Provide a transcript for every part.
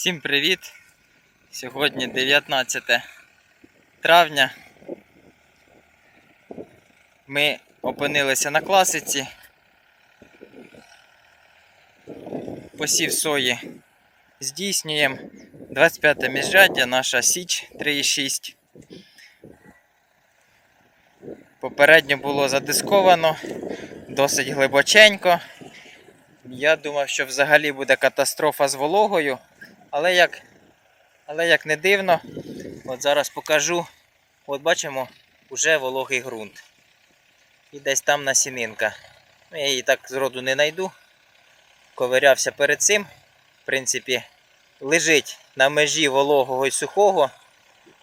Всім привіт! Сьогодні 19 травня. Ми опинилися на класиці. Посів сої здійснюємо. 25 міжряддя, наша Січ 3,6. Попередньо було задисковано, досить глибоченько. Я думав, що взагалі буде катастрофа з вологою, але як, але як не дивно, от зараз покажу. От бачимо, вже вологий ґрунт. І десь там насінинка. Ну, я її так зроду не знайду. Ковирявся перед цим. В принципі, лежить на межі вологого і сухого.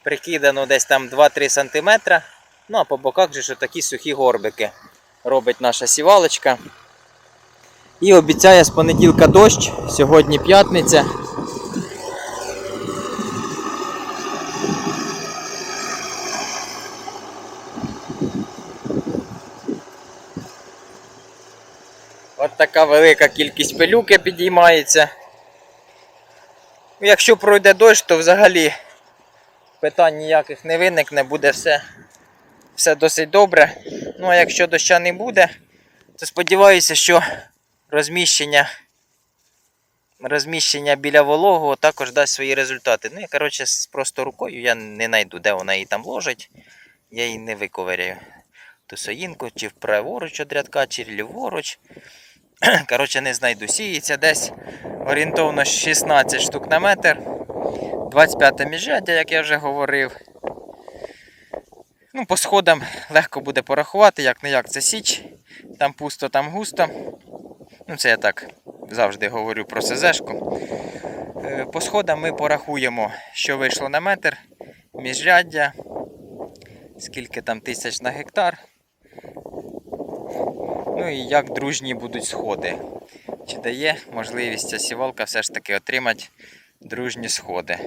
Прикидано десь там 2-3 см. Ну а по боках же такі сухі горбики. Робить наша сівалочка. І обіцяє з понеділка дощ. Сьогодні п'ятниця. От така велика кількість пилюки підіймається. Якщо пройде дощ, то взагалі питань ніяких не виникне, буде все, все досить добре. Ну а якщо доща не буде, то сподіваюся, що розміщення, розміщення біля вологого також дасть свої результати. Ну, я, коротше, просто рукою я не знайду, де вона її там ложить. Я її не виковиряю. Ту соїнку, чи праворуч від рядка, чи ліворуч. Коротше, не знайду. Сіється десь орієнтовно 16 штук на метр. 25 міжряддя, як я вже говорив. Ну, по сходам легко буде порахувати, як не як це січ. Там пусто, там густо. Ну, це я так завжди говорю про СЗшку. Е, По сходам ми порахуємо, що вийшло на метр, міжряддя, скільки там тисяч на гектар. Ну і як дружні будуть сходи. Чи дає можливість ця сівалка все ж таки отримати дружні сходи.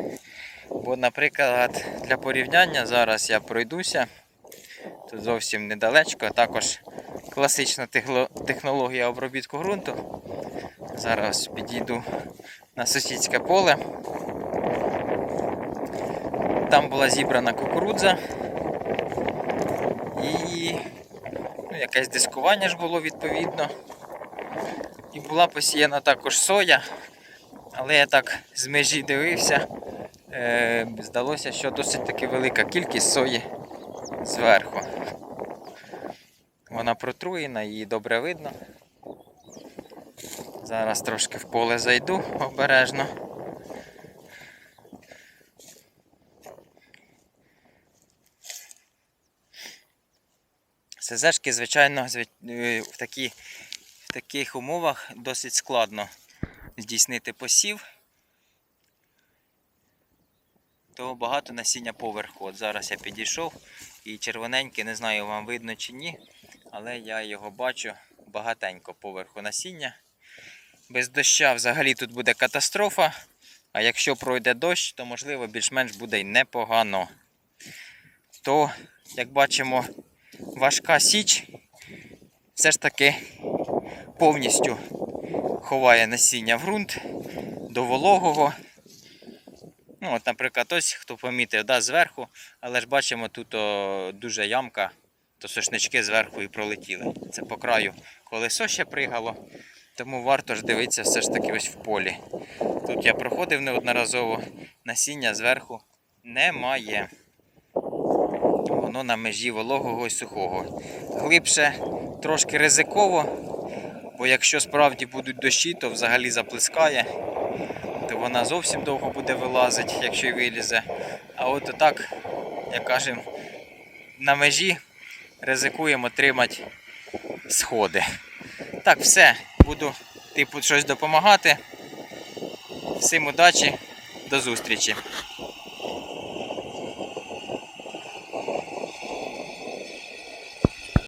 Бо, наприклад, для порівняння зараз я пройдуся. Тут зовсім недалечко. Також класична технологія обробітку ґрунту. Зараз підійду на сусідське поле. Там була зібрана кукурудза. І якесь дискування ж було відповідно. І була посіяна також соя. Але я так з межі дивився. Е, здалося, що досить таки велика кількість сої зверху. Вона протруєна, її добре видно. Зараз трошки в поле зайду обережно. СЗшки, звичайно, е, в, такі, в таких умовах досить складно здійснити посів, то багато насіння поверху. От зараз я підійшов і червоненький, не знаю, вам видно чи ні, але я його бачу багатенько поверху насіння. Без доща взагалі тут буде катастрофа. А якщо пройде дощ, то можливо більш-менш буде й непогано. То, як бачимо, важка січ все ж таки повністю ховає насіння в ґрунт до вологого. Ну, от, наприклад, ось хто помітив, да, зверху, але ж бачимо, тут о, дуже ямка, то сошнички зверху і пролетіли. Це по краю колесо ще пригало. Тому варто ж дивитися все ж таки ось в полі. Тут я проходив неодноразово, насіння зверху немає. Воно на межі вологого і сухого. Глибше трошки ризиково, бо якщо справді будуть дощі, то взагалі заплескає, то вона зовсім довго буде вилазити, якщо й вилізе. А от так, як кажемо, на межі ризикуємо отримати сходи. Так, все, буду типу щось допомагати. Всім удачі, до зустрічі.